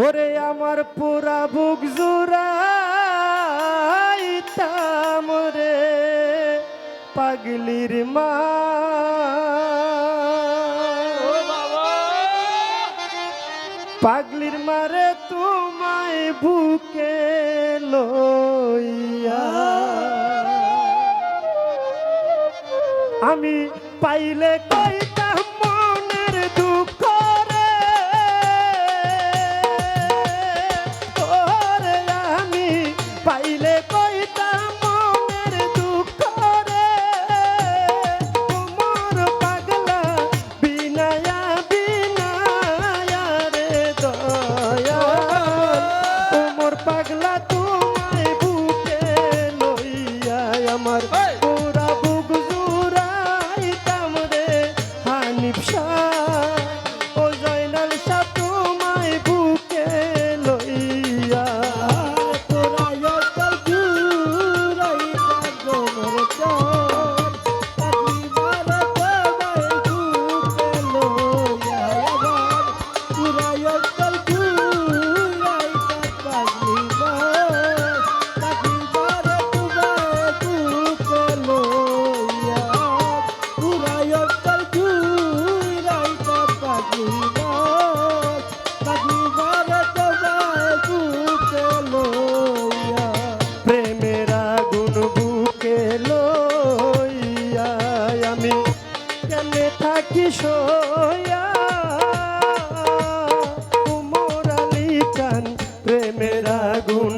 ওরে আমার পুরা বুক জুড়াইতাম রে পাগলির মা। পাগলির মারে তোমায় বুকে লইয়া। আমি পাইলে কইতাম মনের দুঃখ আগুন